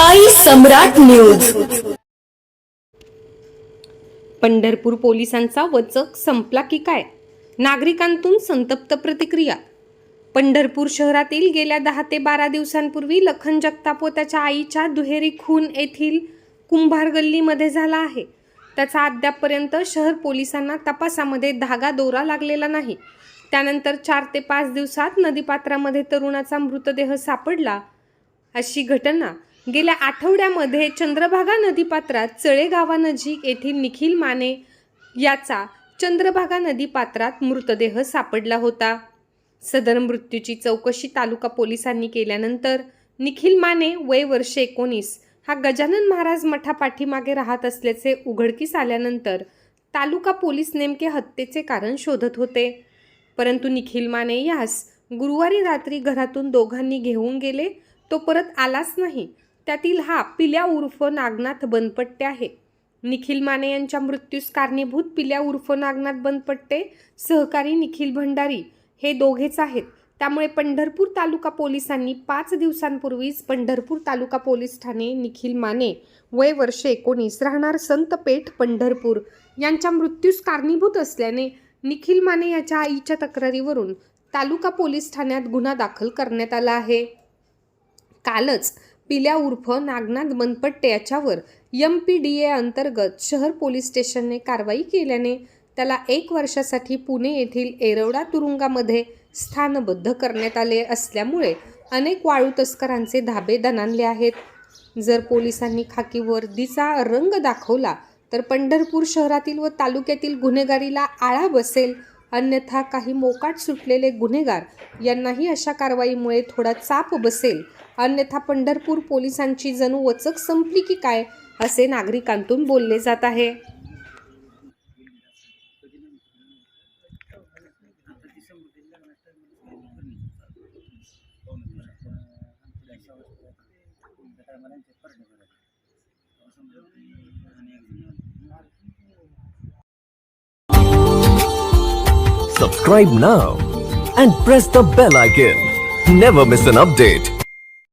साई सम्राट news. Pandharpur पोलिसांचा वचक संपला की काय? नागरिकांतून संतप्त प्रतिक्रिया. पंढरपूर शहरातील गेल्या दहा ते बारा दिवसांपूर्वी लखन जगताप व त्याच्या आईच्या दुहेरी खून येथील कुंभार गल्लीमध्ये झाला आहे. त्याचा अद्यापपर्यंत शहर पोलिसांना तपासामध्ये धागा दोरा लागलेला नाही. त्यानंतर चार ते पाच दिवसात नदीपात्रामध्ये तरुणाचा मृतदेह सापडला. अशी घटना गेल्या आठवड्यामध्ये चंद्रभागा नदीपात्रात चळे गावानजीक येथील निखिल माने याचा चंद्रभागा नदीपात्रात मृतदेह सापडला होता. सदर मृत्यूची चौकशी तालुका पोलिसांनी केल्यानंतर निखिल माने वय वर्ष एकोणीस हा गजानन महाराज मठापाठीमागे राहत असल्याचे उघडकीस आल्यानंतर तालुका पोलीस नेमके हत्येचे कारण शोधत होते. परंतु निखिल माने यास गुरुवारी रात्री घरातून दोघांनी घेऊन गेले तो परत आलाच नाही. त्यातील हा पिल्या उर्फ नागनाथ बनपट्टे आहे. निखिल माने यांच्या मृत्यूस कारणीभूत पिल्या उर्फ नागनाथ बनपट्टे सहकारी निखिल भंडारी हे दोघेच आहेत. त्यामुळे पंढरपूर तालुका पोलिसांनी पाच दिवसांपूर्वीच पंढरपूर तालुका पोलीस ठाणे निखिल माने वय वर्ष एकोणीस राहणार संत पेठ पंढरपूर यांच्या मृत्यूस कारणीभूत असल्याने निखिल माने याच्या आईच्या तक्रारीवरून तालुका पोलीस ठाण्यात गुन्हा दाखल करण्यात आला आहे. कालच पिल्या उर्फ नागनाथ बनपट्टे याच्यावर एम पी डी ए अंतर्गत शहर पोलीस स्टेशनने कारवाई केल्याने त्याला एक वर्षासाठी पुणे येथील एरवडा तुरुंगामध्ये स्थानबद्ध करण्यात आले असल्यामुळे अनेक वाळू तस्करांचे धाबे दणानले आहेत. जर पोलिसांनी खाकी वर्दीचा रंग दाखवला तर पंढरपूर शहरातील व तालुक्यातील गुन्हेगारीला आळा बसेल. अन्यथा काही मोकाट सुटलेले गुन्हेगार यांनाही अशा कारवाईमुळे थोडा चाप बसेल. अन्यथा पंढरपूर पोलिसांची जणू वचक संपली की काय असे नागरिकांतून बोलले जात आहे Subscribe now and press the bell icon. Never miss an update.